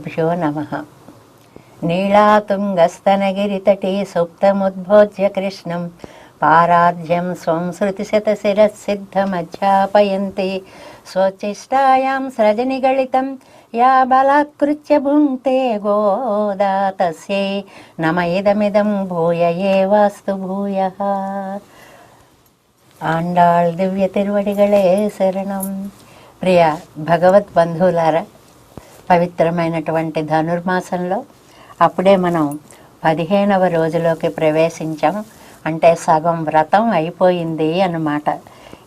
అస్మద్గురుభ్యో నమ నీళాతుంగస్తనగిరితటే సుప్తముద్భోజ్య కృష్ణం పారాధ్యం స్వం శృతిశతశిరసిద్ధమధ్యాపయంతి స్వచిష్టాయాం సృజనిగళితం యా బలాత్కృత్య భుంక్తే గోదా తస్యై నమ ఇదమిదం భూయ ఏవాస్తు భూయ ఆండాళ్ దివ్య తిరువడిగళే శరణం ప్రియ భగవత్ బంధువులారా పవిత్రమైనటువంటి ధనుర్మాసంలో అప్పుడే మనం పదిహేనవ రోజులోకి ప్రవేశించాం. అంటే సగం వ్రతం అయిపోయింది అన్నమాట.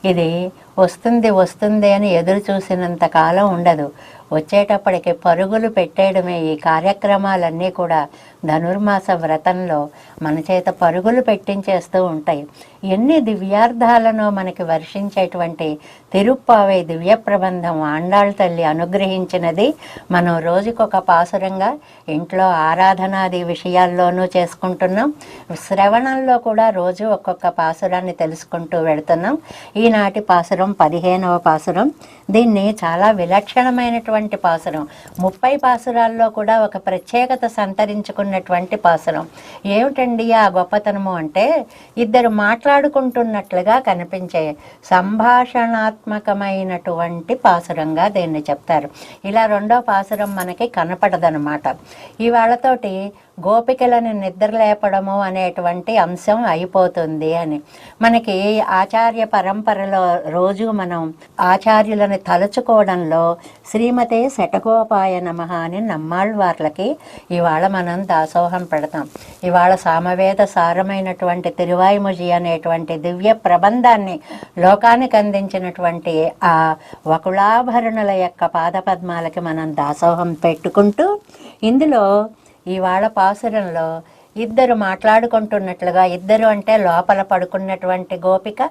ఇది వస్తుంది వస్తుంది అని ఎదురు చూసినంత కాలం ఉండదు. వచ్చేటప్పటికి పరుగులు పెట్టేయడమే ఈ కార్యక్రమాలన్నీ కూడా ధనుర్మాస వ్రతంలో మన చేత పరుగులు పెట్టించేస్తూ ఉంటాయి. ఎన్ని దివ్యార్థాలను మనకి వర్షించేటువంటి తిరుప్పావై దివ్య ప్రబంధం ఆండాళ్ తల్లి అనుగ్రహించినది మనం రోజుకొక పాసురంగా ఇంట్లో ఆరాధనాది విషయాల్లోనూ చేసుకుంటున్నాం. శ్రవణంలో కూడా రోజు ఒక్కొక్క పాసురాన్ని తెలుసుకుంటూ వెళుతున్నాం. ఈనాటి పాసురం పదిహేనవ పాసురం. దీన్ని చాలా విలక్షణమైనటువంటి పాసురం. ముప్పై పాసురాల్లో కూడా ఒక ప్రత్యేకత సంతరించుకున్న ఉన్నటువంటి పాసురం ఏమిటండి ఆ గొప్పతనము అంటే ఇద్దరు మాట్లాడుకుంటున్నట్లుగా కనిపించే సంభాషణాత్మకమైనటువంటి పాసురంగా దీన్ని చెప్తారు. ఇలా రెండో పాసురం మనకి కనపడదనమాట. ఇవాళతోటి గోపికలను నిద్రలేపడము అనేటువంటి అంశం అయిపోతుంది అని. మనకి ఆచార్య పరంపరలో రోజు మనం ఆచార్యులను తలుచుకోవడంలో శ్రీమతే శటకోపాయ నమ అని నమ్మాళ్ళవార్లకి ఇవాళ మనం దా దాసోహం పెడతాం. ఇవాళ సామవేద సారమైనటువంటి తిరువాయిముజి అనేటువంటి దివ్య ప్రబంధాన్ని లోకానికి అందించినటువంటి ఆ వకుళాభరణుల యొక్క పాదపద్మాలకి మనం దాసోహం పెట్టుకుంటూ ఇందులో ఇవాళ పాసురంలో ఇద్దరు మాట్లాడుకుంటున్నట్లుగా ఇద్దరు అంటే లోపల పడుకున్నటువంటి గోపిక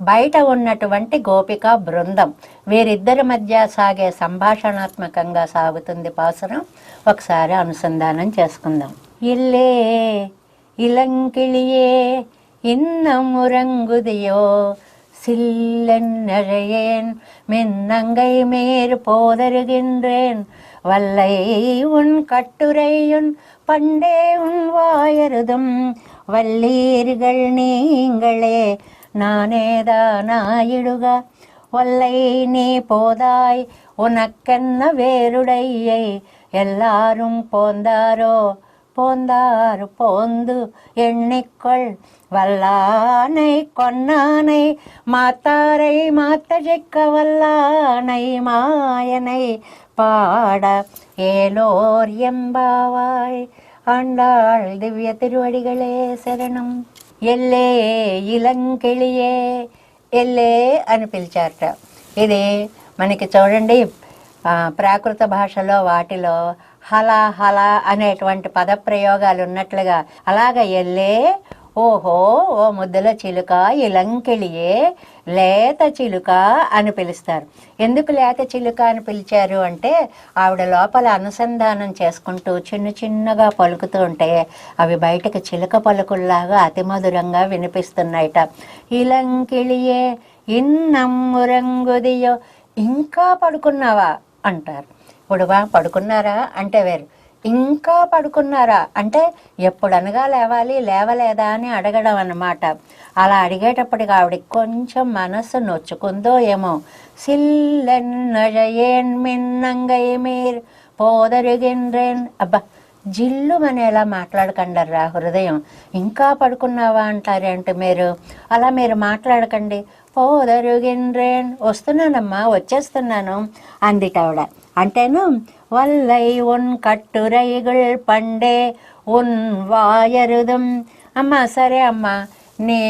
బయట ఉన్నటువంటి గోపిక బృందం వీరిద్దరి మధ్య సాగే సంభాషణాత్మకంగా సాగుతుంది పాసురం ఒకసారి అనుసంధానం చేసుకుందాం ఇల్లే ఇలంకిళియే இன்னமுறங்குதியோ சில்லென்னழையேன் மின்னங்கை மேற் போதருகின்றேன் வல்லை உன் கட்டுரையுன் பண்டே உன் வாயருதும். வல்லீர்கள் நீங்களே நானேதானாயிடுக வல்லை நீ போதாய் உனக்கென்ன வேருடையை? எல்லாரும் போந்தாரோ? போந்தார் போந்து எண்ணிக்கொள். வல்லானை கொன்னானை மாத்தாரை மாத்தழிக்க வல்லானை மாயனை പാട ഏലോര്യംബാവായ് ആണ്ടാൾ ദിവ്യ തിരുവടികളെ శరణం ఎల్లే ఇలంకెళియే ఎల్లే అని పిలిచారట ఇది మనకి చూడండి ప్రాకృత భాషలో వాటిలో హలా హలా అనేటువంటి పదప్రయోగాలు ఉన్నట్లుగా అలాగ ఎల్లే ఓహో ఓ ముద్దల చిలుక ఇలంకిళియే లేత చిలుక అని పిలుస్తారు. ఎందుకు లేత చిలుక అని పిలిచారు అంటే ఆవిడ లోపల అనుసంధానం చేసుకుంటూ చిన్న చిన్నగా పలుకుతూ ఉంటే అవి బయటకు చిలుక పలుకుల్లాగా అతి మధురంగా వినిపిస్తున్నాయిట. ఇలంకిళియే ఇన్నమ్మురంగుదియో ఇంకా పడుకున్నావా? అంటారు. ఇప్పుడు పడుకున్నారా? అంటే వేరు. ఇంకా పడుకున్నారా? అంటే ఎప్పుడనగా లేవాలి లేవలేదా అని అడగడం అన్నమాట. అలా అడిగేటప్పటికి ఆవిడకి కొంచెం మనస్సు నొచ్చుకుందో ఏమో. సిల్లెన్నజయేన్ మిన్నంగై మీర్ పోదరుగిన్రేన్ అబ్బా జిల్లు ఎలా మాట్లాడకండర్రా హృదయం. ఇంకా పడుకున్నావా అంటారేంటి మీరు? అలా మీరు మాట్లాడకండి. పోదరుగిన్రేన్ వస్తున్నానమ్మా వచ్చేస్తున్నాను అందిటావిడ. అంటేను வல்லை ఉన్ కట్టురైగుల్ పండే ఉన్ వాయరుదం అమ్మా సరే అమ్మా నీ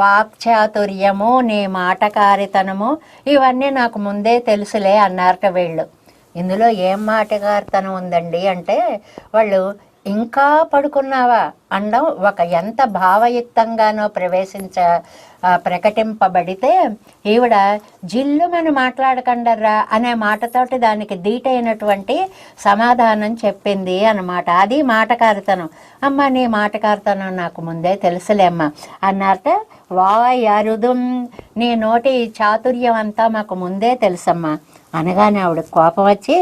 వాక్చాతుర్యము నీ మాటకారితనము ఇవన్నీ నాకు ముందే తెలుసులే అన్నారట వీళ్ళు. ఇందులో ఏం మాటకారితనం ఉందండి అంటే వాళ్ళు ఇంకా పడుకున్నావా? అండం ఒక ఎంత భావయుక్తంగానో ప్రవేశించ ప్రకటింపబడితే ఈవిడ జిల్లుమని మాట్లాడకండర్రా అనే మాటతోటి దానికి దీటైనటువంటి సమాధానం చెప్పింది అన్నమాట. అది మాటకారితనం. అమ్మ నీ మాటకారితనం నాకు ముందే తెలుసులే అమ్మ అన్నారట. వాయ్ అరుదుం నీ నోటి చాతుర్యం అంతా మాకు ముందే తెలుసమ్మా అనగానే ఆవిడ కోపం వచ్చి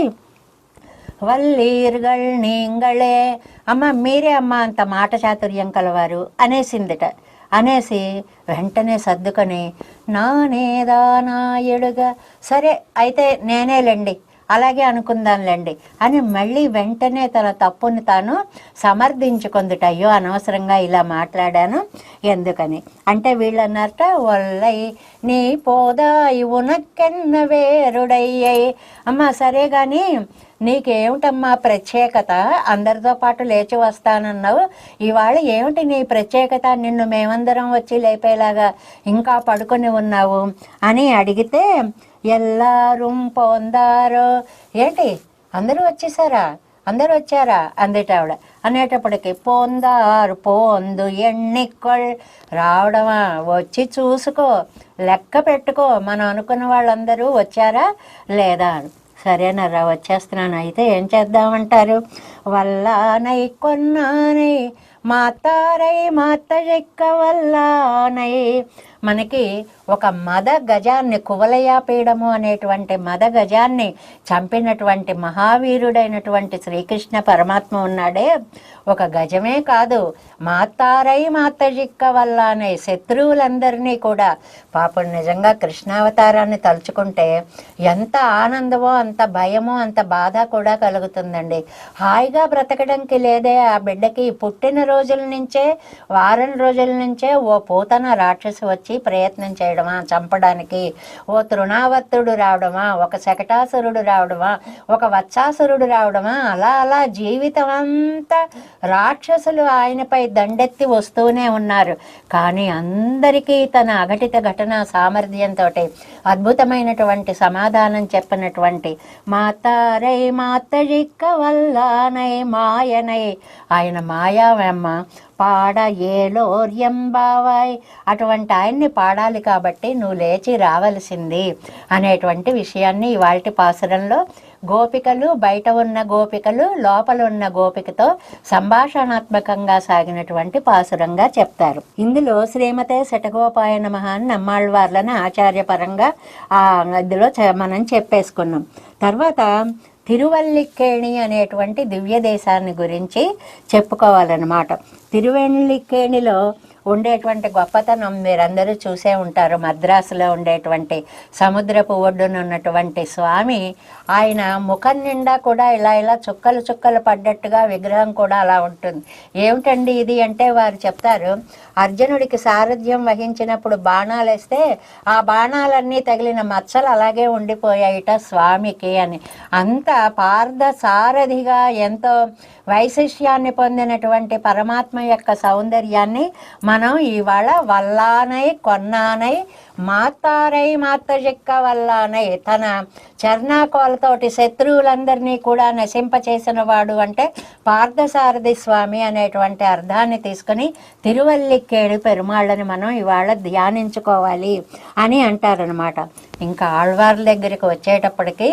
వల్లీర్గల్ నీంగళే. అమ్మ మీరే అమ్మ అంత మాట చాతుర్యం కలవారు అనేసిందిట. అనేసి వెంటనే సర్దుకొని నానేదా నాయుడుగా సరే అయితే నేనేలేండి. అలాగే అనుకుందాంలేండి. అని మళ్ళీ వెంటనే తన తప్పుని తాను సమర్థించుకుందుట. అయ్యో అనవసరంగా ఇలా మాట్లాడాను ఎందుకని? అంటే వీళ్ళు అన్నారట వల్లై నీ పోదాయి ఉనకెన్న వేరుడయ్యై. అమ్మ సరే కానీ నీకేమిటమ్మా ప్రత్యేకత? అందరితో పాటు లేచి వస్తానన్నావు. ఇవాళ ఏమిటి నీ ప్రత్యేకత? నిన్ను మేమందరం వచ్చి లేపేలాగా ఇంకా పడుకొని ఉన్నావు అని అడిగితే ఎల్లారూ పొందారో. ఏంటి? అందరూ వచ్చేసారా? అందరూ వచ్చారా? అందట ఆవిడ. అనేటప్పటికి పొందారు పోందు ఎన్నికొల్ రావడమా? వచ్చి చూసుకో. లెక్క పెట్టుకో. మనం అనుకున్న వాళ్ళందరూ వచ్చారా? లేదా? అని సరేనరా వచ్చేస్తున్నాను. అయితే ఏం చేద్దామంటారు? వల్లానై కొన్నానై మాతారై మాత చెక్క వల్లానై. మనకి ఒక మద గజాన్ని కువలయాపీడము అనేటువంటి మద గజాన్ని చంపినటువంటి మహావీరుడైనటువంటి శ్రీకృష్ణ పరమాత్మ ఉన్నాడే. ఒక గజమే కాదు మాతారై మాతజిక్క వల్ల అనే శత్రువులందరినీ కూడా. పాపం నిజంగా కృష్ణావతారాన్ని తలుచుకుంటే ఎంత ఆనందమో అంత భయమో అంత బాధ కూడా కలుగుతుందండి. హాయిగా బ్రతకడానికి లేదే ఆ బిడ్డకి. పుట్టిన రోజుల నుంచే వారం రోజుల నుంచే ఓ పూతన రాక్షసి వచ్చి ప్రయత్నం చేయడమా చంపడానికి? ఓ తృణావర్తుడు రావడమా ఒక శకటాసురుడు రావడమా ఒక వత్సాసురుడు రావడమా? అలా అలా జీవితం అంతా రాక్షసులు ఆయనపై దండెత్తి వస్తూనే ఉన్నారు. కానీ అందరికీ తన అఘటిత ఘటన సామర్థ్యంతో అద్భుతమైనటువంటి సమాధానం చెప్పినటువంటి మాతారై మాతజిక్క వల్లానై మాయనై ఆయన మాయావమ్మ పాడ ఏలోర్యం బావాయ్ అటువంటి ఆయన్ని పాడాలి కాబట్టి నువ్వు లేచి రావలసింది అనేటువంటి విషయాన్ని ఇవాళ పాసురంలో గోపికలు బయట ఉన్న గోపికలు లోపల ఉన్న గోపికతో సంభాషణాత్మకంగా సాగినటువంటి పాసురంగా చెప్తారు. ఇందులో శ్రీమతే శటగోపాయ నమః అని నమ్మాళ్ళవార్లను ఆచార్యపరంగా ఆ ఇందులో చె- మనం చెప్పేసుకున్నాం. తర్వాత తిరువల్లిక్కేణి అనేటువంటి దివ్య దేశాన్ని గురించి చెప్పుకోవాలన్నమాట. తిరువెల్లిక్కేణిలో ఉండేటువంటి గొప్పతనం మీరందరూ చూసే ఉంటారు. మద్రాసులో ఉండేటువంటి సముద్రపు ఒడ్డున ఉన్నటువంటి స్వామి ఆయన ముఖం నిండా కూడా ఇలా ఇలా చుక్కలు చుక్కలు పడ్డట్టుగా విగ్రహం కూడా అలా ఉంటుంది. ఏమిటండి ఇది అంటే వారు చెప్తారు అర్జునుడికి సారథ్యం వహించినప్పుడు బాణాలు వేస్తే ఆ బాణాలన్నీ తగిలిన మచ్చలు అలాగే ఉండిపోయాయిట స్వామికి అని. అంత పార్థ సారథిగా ఎంతో వైశిష్యాన్ని పొందినటువంటి పరమాత్మ యొక్క సౌందర్యాన్ని మనం ఇవాళ వల్లానై కొన్నానై మాతారై మాతజిక్క వల్లనే తన చర్ణాకోలతోటి శత్రువులందరినీ కూడా నశింపచేసిన వాడు అంటే పార్థసారథి స్వామి అనేటువంటి అర్థాన్ని తీసుకుని తిరువల్లిక్కేడు పెరుమాళ్ళని మనం ఇవాళ ధ్యానించుకోవాలి అని అంటారనమాట ఇంకా ఆళ్వార్ల దగ్గరికి వచ్చేటప్పటికి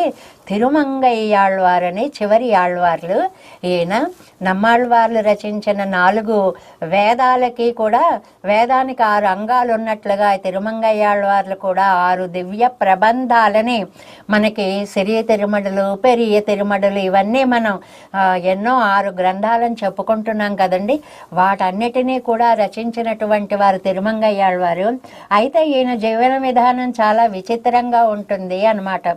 తిరుమంగయ్య ఆళ్వారని చివరి ఆళ్వార్లు ఈయన నమ్మాళ్వార్లు రచించిన నాలుగు వేదాలకి కూడా వేదానికి ఆరు అంగాలు ఉన్నట్లుగా తిరుమంగయ్యాళ్ తిరుమంగయ్య ఆళ్వార్లు కూడా ఆరు దివ్య ప్రబంధాలని మనకి సిరియ తిరుమడలు పెరియ తిరుమడలు ఇవన్నీ మనం ఎన్నో ఆరు గ్రంథాలను చెప్పుకుంటున్నాం కదండి. వాటన్నిటినీ కూడా రచించినటువంటి వారు తిరుమంగయ్యాళ్వారు అయితే ఈయన జీవన విధానం చాలా విచిత్రంగా ఉంటుంది అన్నమాట.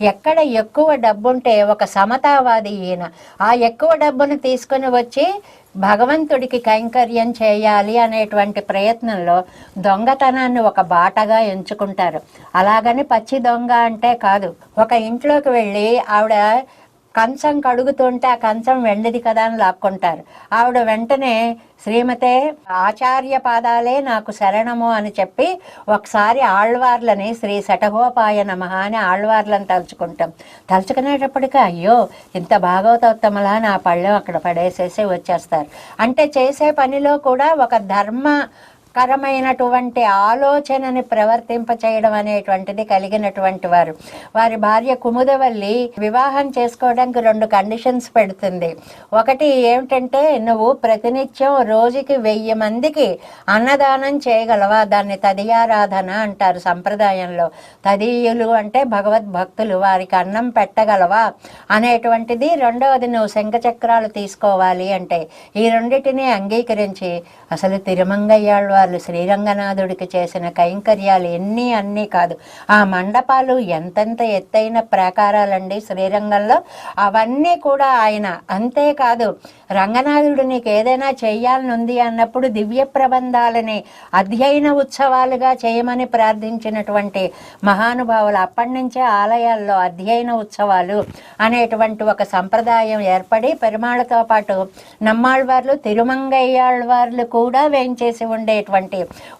ఎక్కడ ఎక్కువ డబ్బుంటే ఒక సమతావాది ఈయన. ఆ ఎక్కువ డబ్బును తీసుకుని వచ్చి భగవంతుడికి కైంకర్యం చేయాలి అనేటువంటి ప్రయత్నంలో దొంగతనాన్ని ఒక బాటగా ఎంచుకుంటారు. అలాగని పచ్చి దొంగ అంటే కాదు. ఒక ఇంట్లోకి వెళ్ళి ఆవిడ కంచం కడుగుతుంటే ఆ కంచం వెండిది కదా అని లాక్కుంటారు. ఆవిడ వెంటనే శ్రీమతే ఆచార్య పాదాలే నాకు శరణము అని చెప్పి ఒకసారి ఆళ్వార్లని శ్రీ శటగోపాయ నమ అని ఆళ్వార్లను తలుచుకుంటాం. తలుచుకునేటప్పటికీ అయ్యో ఇంత భాగవతోత్తమలా నా పళ్ళెం అక్కడ పడేసేసి వచ్చేస్తారు. అంటే చేసే పనిలో కూడా ఒక ధర్మ కరమైనటువంటి ఆలోచనని ప్రవర్తింప చేయడం అనేటువంటిది కలిగినటువంటి వారు. వారి భార్య కుముదవల్లి వివాహం చేసుకోవడానికి రెండు కండిషన్స్ పెడుతుంది. ఒకటి ఏమిటంటే నువ్వు ప్రతినిత్యం రోజుకి వెయ్యి మందికి అన్నదానం చేయగలవా? దాన్ని తదియారాధన అంటారు సంప్రదాయంలో. తదీయులు అంటే భగవద్భక్తులు వారికి అన్నం పెట్టగలవా? అనేటువంటిది. రెండవది నువ్వు శంఖచక్రాలు తీసుకోవాలి అంటే ఈ రెండిటిని అంగీకరించి అసలు తిరుమంగయ్యాళ్ళు వాళ్ళు శ్రీరంగనాథుడికి చేసిన కైంకర్యాలు ఎన్ని అన్నీ కాదు. ఆ మండపాలు ఎంతెంత ఎత్తైన ప్రాకారాలండి శ్రీరంగంలో? అవన్నీ కూడా ఆయన. అంతేకాదు రంగనాథుడు నీకు ఏదైనా చేయాలనుంది ఉంది అన్నప్పుడు దివ్య ప్రబంధాలని అధ్యయన ఉత్సవాలుగా చేయమని ప్రార్థించినటువంటి మహానుభావులు అప్పటి నుంచే ఆలయాల్లో అధ్యయన ఉత్సవాలు అనేటువంటి ఒక సంప్రదాయం ఏర్పడి పెరుమాళ్ళతో పాటు నమ్మాళ్ళవార్లు తిరుమంగయ్యాళ్ళవార్లు కూడా వేయించేసి ఉండేటువంటి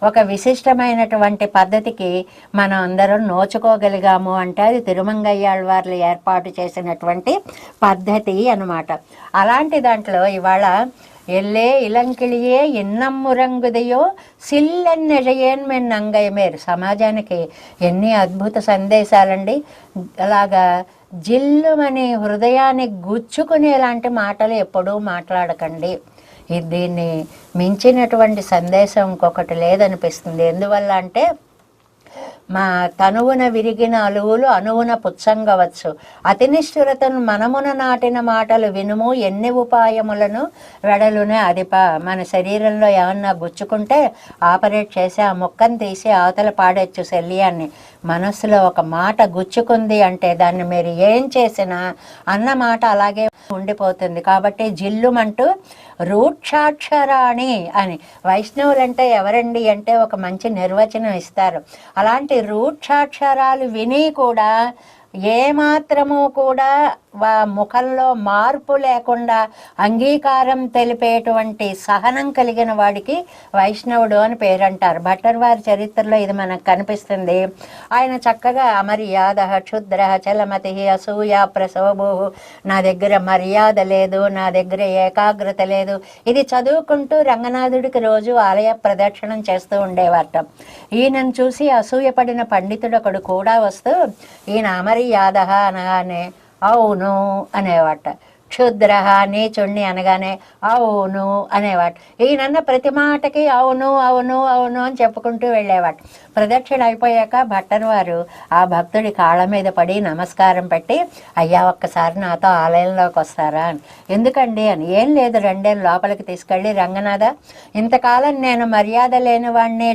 ఒక విశిష్టమైనటువంటి పద్ధతికి మనం అందరం నోచుకోగలిగాము అంటే అది తిరుమంగయ్యాళ్ళవార్లు ఏర్పాటు చేసినటువంటి పద్ధతి అన్నమాట. అలాంటి దాంట్లో ఇవాళ ఎల్లే ఇలంకిళియే ఎన్నమ్మురంగుదయో సిల్లెన్నెజయేన్ మెన్ అంగయమేరు. సమాజానికి ఎన్ని అద్భుత సందేశాలండి. అలాగా జిల్లుమని హృదయాన్ని గుచ్చుకునేలాంటి మాటలు ఎప్పుడూ మాట్లాడకండి. దీన్ని మించినటువంటి సందేశం ఇంకొకటి లేదనిపిస్తుంది. ఎందువల్ల అంటే మా తనువున విరిగిన అలువులు అనువున పుచ్చంగవచ్చు. అతినిష్ఠురతను మనమున నాటిన మాటలు వినుము ఎన్ని ఉపాయములను వెడలునే అదిప మన శరీరంలో ఏమన్నా గుచ్చుకుంటే ఆపరేట్ చేసి ఆ ముక్కను తీసి అవతల పాడేచ్చు శల్యాన్ని. మనసులో ఒక మాట గుచ్చుకుంది అంటే దాన్ని మీరు ఏం చేసినా అన్న మాట అలాగే ఉండిపోతుంది. కాబట్టి జిల్లుమంటూ రూక్షాక్షరాణి అని. వైష్ణవులంటే ఎవరండి అంటే ఒక మంచి నిర్వచనం ఇస్తారు. అలాంటి రూక్షాక్షరాలు విని కూడా ఏమాత్రము కూడా ముఖంలో మార్పు లేకుండా అంగీకారం తెలిపేటువంటి సహనం కలిగిన వాడికి వైష్ణవుడు అని పేరంటారు. భట్టర్ వారి చరిత్రలో ఇది మనకు కనిపిస్తుంది. ఆయన చక్కగా అమర్యాద క్షుద్ర చలమతి అసూయ ప్రసోభు నా దగ్గర మర్యాద లేదు నా దగ్గర ఏకాగ్రత లేదు. ఇది చదువుకుంటూ రంగనాథుడికి రోజు ఆలయ ప్రదక్షిణం చేస్తూ ఉండేవారట. ఈయనను చూసి అసూయపడిన పండితుడు ఒకడు కూడా వస్తూ ఈయన అమర్యాద అనగానే అవును అనేవాట క్షుద్ర నీచుణ్ణి అనగానే అవును అనేవాడు. ఈయనన్న ప్రతి మాటకి అవును అవును అవును అని చెప్పుకుంటూ వెళ్ళేవాడు. ప్రదక్షిణ అయిపోయాక భట్టన్ వారు ఆ భక్తుడి కాళ్ళ మీద పడి నమస్కారం పెట్టి అయ్యా ఒక్కసారి నాతో ఆలయంలోకి వస్తారా అని. ఎందుకండి? అని. ఏం లేదు రెండేళ్ళు లోపలికి తీసుకెళ్ళి రంగనాథ ఇంతకాలం నేను మర్యాద లేని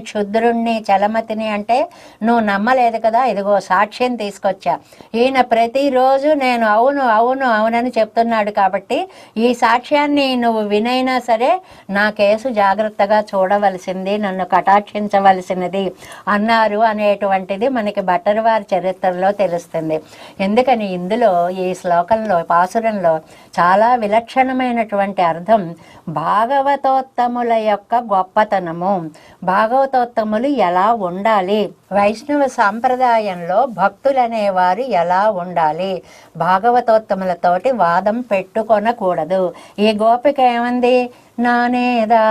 క్షుద్రుణ్ణి చలమతిని అంటే నువ్వు నమ్మలేదు కదా ఇదిగో సాక్ష్యం తీసుకొచ్చా. ఈయన ప్రతిరోజు నేను అవును అవును అవునని చెప్తున్నాడు. కాబట్టి ఈ సాక్ష్యాన్ని నువ్వు వినైనా సరే నా కేసు జాగ్రత్తగా చూడవలసింది నన్ను కటాక్షించవలసినది అన్నారు అనేటువంటిది మనకి భట్టరవారి చరిత్రలో తెలుస్తుంది. ఎందుకని ఇందులో ఈ శ్లోకంలో పాసురంలో చాలా విలక్షణమైనటువంటి అర్థం భాగవతోత్తముల యొక్క గొప్పతనము. భాగవతోత్తములు ఎలా ఉండాలి? వైష్ణవ సాంప్రదాయంలో భక్తులనేవారు ఎలా ఉండాలి? భాగవతోత్తములతోటి వాదం పెట్టుకొనకూడదు. ఈ గోపిక ఏమంది? నానేదా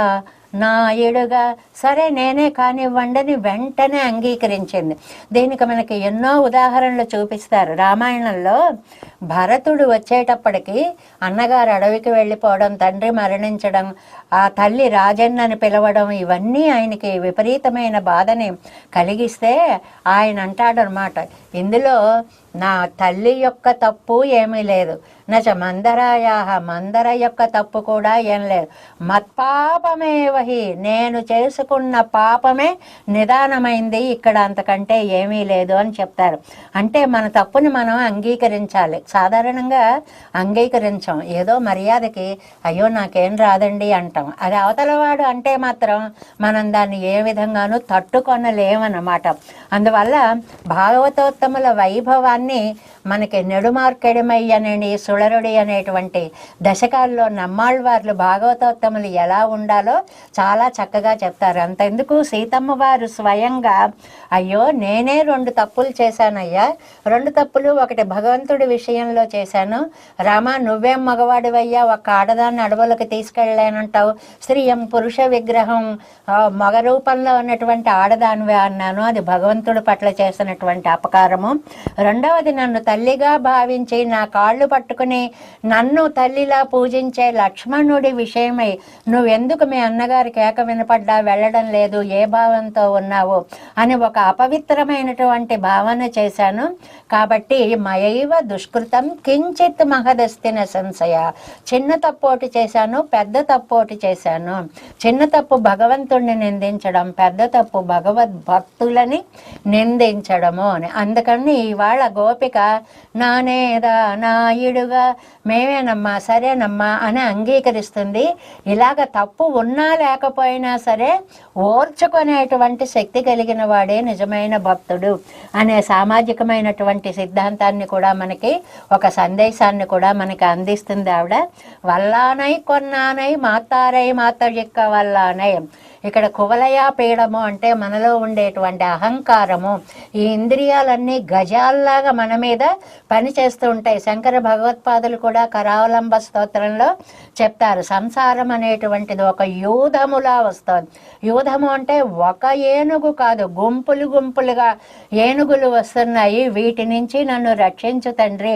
నాయుడుగా సరే నేనే కానివ్వండని వెంటనే అంగీకరించింది. దీనికి మనకి ఎన్నో ఉదాహరణలు చూపిస్తారు. రామాయణంలో భరతుడు వచ్చేటప్పటికి అన్నగారు అడవికి వెళ్ళిపోవడం తండ్రి మరణించడం ఆ తల్లి రాజన్నని పిలవడం ఇవన్నీ ఆయనకి విపరీతమైన బాధని కలిగిస్తే ఆయన అంటాడనమాట ఇందులో నా తల్లి యొక్క తప్పు ఏమీ లేదు. నచ మందరాయాహ మందర యొక్క తప్పు కూడా ఏం లేదు. మత్పాపమేవహి నేను చేసుకున్న పాపమే నిదానమైంది. ఇక్కడ అంతకంటే ఏమీ లేదు అని చెప్తారు. అంటే మన తప్పుని మనం అంగీకరించాలి. సాధారణంగా అంగీకరించాం. ఏదో మర్యాదకి అయ్యో నాకేం రాదండి అంటాం. అది అవతలవాడు అంటే మాత్రం మనం దాన్ని ఏ విధంగానూ తట్టుకొనలేమన్నమాట. అందువల్ల భాగవతోత్తముల వైభవాన్ని ने మనకి నెడుమార్కెడమయ్యనని సుళరుడి అనేటువంటి దశకాల్లో నమ్మాళ్ళవార్లు భాగవతోత్తములు ఎలా ఉండాలో చాలా చక్కగా చెప్తారు. అంతెందుకు? సీతమ్మ వారు స్వయంగా అయ్యో నేనే రెండు తప్పులు చేశానయ్యా. రెండు తప్పులు ఒకటి భగవంతుడి విషయంలో చేశాను. రామా నువ్వేం మగవాడివయ్యా? ఒక ఆడదాన్ని అడవులకు తీసుకెళ్ళలేనంటావు. స్త్రీయం పురుష విగ్రహం మగ రూపంలో ఉన్నటువంటి ఆడదానివే అన్నాను. అది భగవంతుడి పట్ల చేసినటువంటి అపకారము. రెండవది నన్ను తల్లిగా భావించి నా కాళ్ళు పట్టుకుని నన్ను తల్లిలా పూజించే లక్ష్మణుడి విషయమై నువ్వెందుకు మీ అన్నగారి కేక వినపడ్డా వెళ్ళడం లేదు ఏ భావంతో ఉన్నావు అని ఒక అపవిత్రమైనటువంటి భావన చేశాను. కాబట్టి మయైవ దుష్కృతం కించిత్ మహదస్తిన సంశయ. చిన్న తప్పోటి చేశాను పెద్ద తప్పోటి చేశాను. చిన్న తప్పు భగవంతుణ్ణి నిందించడం పెద్ద తప్పు భగవద్ భక్తులని నిందించడము అని. అందుకని ఇవాళ గోపిక నానేదా నాయుడుగా మేమేనమ్మా సరేనమ్మా అని అంగీకరిస్తుంది. ఇలాగ తప్పు ఉన్నా లేకపోయినా సరే ఓర్చుకునేటువంటి శక్తి కలిగిన వాడే నిజమైన భక్తుడు అనే సామాజికమైనటువంటి సిద్ధాంతాన్ని కూడా మనకి ఒక సందేశాన్ని కూడా మనకి అందిస్తుంది ఆవిడ. వల్లానై కొన్నానై మాతారై మాతజిక్క వల్లానై. ఇక్కడ కువలయా పీడము అంటే మనలో ఉండేటువంటి అహంకారము. ఈ ఇంద్రియాలన్నీ గజాల్లాగా మన మీద పనిచేస్తూ ఉంటాయి. శంకర భగవత్పాదులు కూడా కరావలంబ స్తోత్రంలో చెప్తారు. సంసారం అనేటువంటిది ఒక యూధములా వస్తుంది. యూధము అంటే ఒక ఏనుగు కాదు గుంపులు గుంపులుగా ఏనుగులు వస్తున్నాయి. వీటి నుంచి నన్ను రక్షించు తండ్రి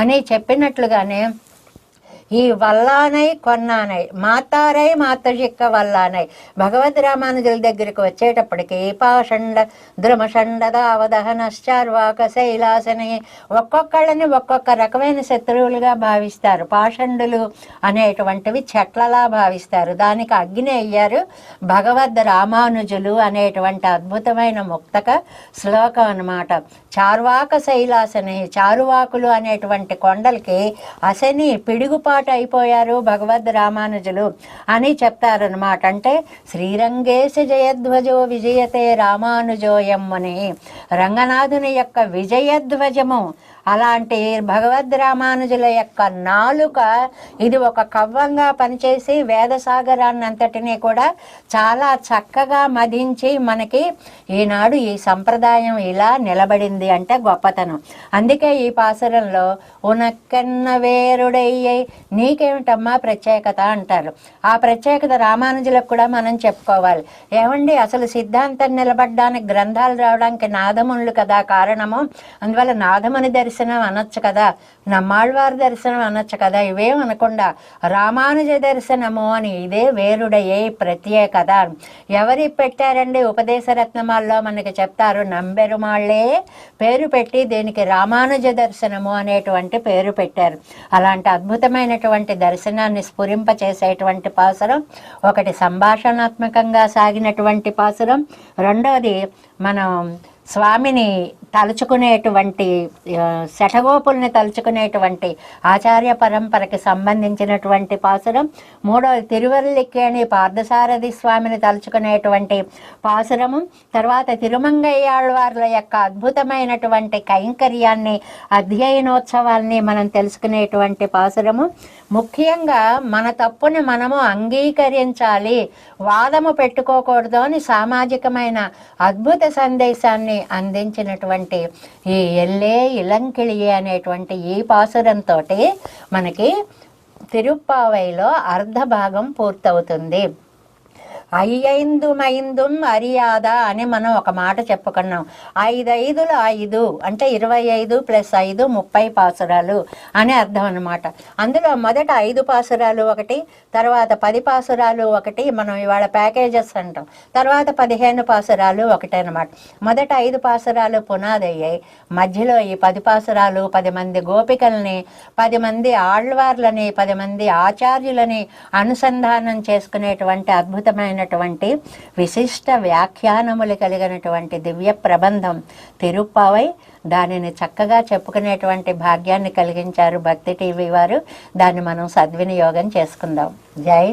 అని చెప్పినట్లుగానే ఈ వల్లానై కొన్నానై మాతారై మాతజిక్క వల్లానై. భగవద్ రామానుజుల దగ్గరికి వచ్చేటప్పటికి పాషండ ద్రుమషండద దావదహనశ్చార్వాక శైలాసని ఒక్కొక్కళ్ళని ఒక్కొక్క రకమైన శత్రువులుగా భావిస్తారు. పాషండులు అనేటువంటివి చెట్లలా భావిస్తారు. దానికి అగ్ని అయ్యారు భగవద్ రామానుజులు అనేటువంటి అద్భుతమైన ముక్తక శ్లోకం అన్నమాట. చార్వాక శైలాసని చారువాకులు అనేటువంటి కొండలకి అసని అలవాటు అయిపోయారు భగవద్ రామానుజులు అని చెప్తారనమాట అంటే శ్రీరంగేశ జయధ్వజో విజయతే రామానుజోయం అని రంగనాథుని యొక్క విజయధ్వజము అలాంటి భగవద్ రామానుజుల యొక్క నాలుక ఇది ఒక కవ్వంగా పనిచేసి వేదసాగరాన్ని అంతటినీ కూడా చాలా చక్కగా మదించి మనకి ఈనాడు ఈ సంప్రదాయం ఇలా నిలబడింది అంటే గొప్పతనం. అందుకే ఈ పాసురంలో ఉనక్కన్న వేరుడయ్యే నీకేమిటమ్మా ప్రత్యేకత? అంటారు. ఆ ప్రత్యేకత రామానుజులకు కూడా మనం చెప్పుకోవాలి. ఏమండి అసలు సిద్ధాంతం నిలబడడానికి గ్రంథాలు రావడానికి నాదములు కదా కారణము? అందువల్ల నాదముని దర్శనం దర్శనం అనొచ్చు కదా. నమ్మాళ్వారి దర్శనం అనొచ్చు కదా. ఇవేం అనకుండా రామానుజ దర్శనము అని ఇదే వేరుడయ్యే ప్రత్యేకత. ఎవరి పెట్టారండి ఉపదేశరత్నమాల్లో మనకి చెప్తారు నంబెరుమాళ్ళే పేరు పెట్టి దీనికి రామానుజ దర్శనము అనేటువంటి పేరు పెట్టారు. అలాంటి అద్భుతమైనటువంటి దర్శనాన్ని స్ఫురింపచేసేటువంటి పాసురం ఒకటి సంభాషణాత్మకంగా సాగినటువంటి పాసురం రెండవది మనం స్వామిని తలుచుకునేటువంటి శఠగోపుల్ని తలుచుకునేటువంటి ఆచార్య పరంపరకి సంబంధించినటువంటి పాసురం మూడవది తిరువల్లికేణి పార్థసారథి స్వామిని తలుచుకునేటువంటి పాసురము తర్వాత తిరుమంగయ్యాళ్ళవార్ల యొక్క అద్భుతమైనటువంటి కైంకర్యాన్ని అధ్యయనోత్సవాల్ని మనం తెలుసుకునేటువంటి పాసురము. ముఖ్యంగా మన తప్పుని మనము అంగీకరించాలి వాదము పెట్టుకోకూడదు అని సామాజికమైన అద్భుత సందేశాన్ని అందించినటువంటి ఈ ఎల్లే ఇలంకిళియే అనేటువంటి ఈ పాసురంతో మనకి తిరుప్పావైలో అర్ధ భాగం పూర్తవుతుంది. అయ్యైందుమైందుం అరియాదా అని మనం ఒక మాట చెప్పుకున్నాం. ఐదైదులు ఐదు అంటే ఇరవై ఐదు ప్లస్ ఐదు ముప్పై పాసురాలు అని అర్థం అనమాట అందులో మొదట ఐదు పాసురాలు ఒకటి తర్వాత పది పాసురాలు ఒకటి మనం ఇవాళ ప్యాకేజెస్ అంటాం. తర్వాత పదిహేను పాసురాలు ఒకటి అనమాట మొదట ఐదు పాసురాలు పునాది అయ్యాయి మధ్యలో ఈ పది పాసురాలు పది మంది గోపికల్ని పది మంది ఆళ్వార్లని పది మంది ఆచార్యులని అనుసంధానం చేసుకునేటువంటి అద్భుతమైన అద్భుతమైనటువంటి విశిష్ట వ్యాఖ్యానములు కలిగినటువంటి దివ్య ప్రబంధం తిరుప్పావై దానిని చక్కగా చెప్పుకునేటువంటి భాగ్యాన్ని కలిగించారు భక్తి టీవీ వారు. దాన్ని మనం సద్వినియోగం చేసుకుందాం. జై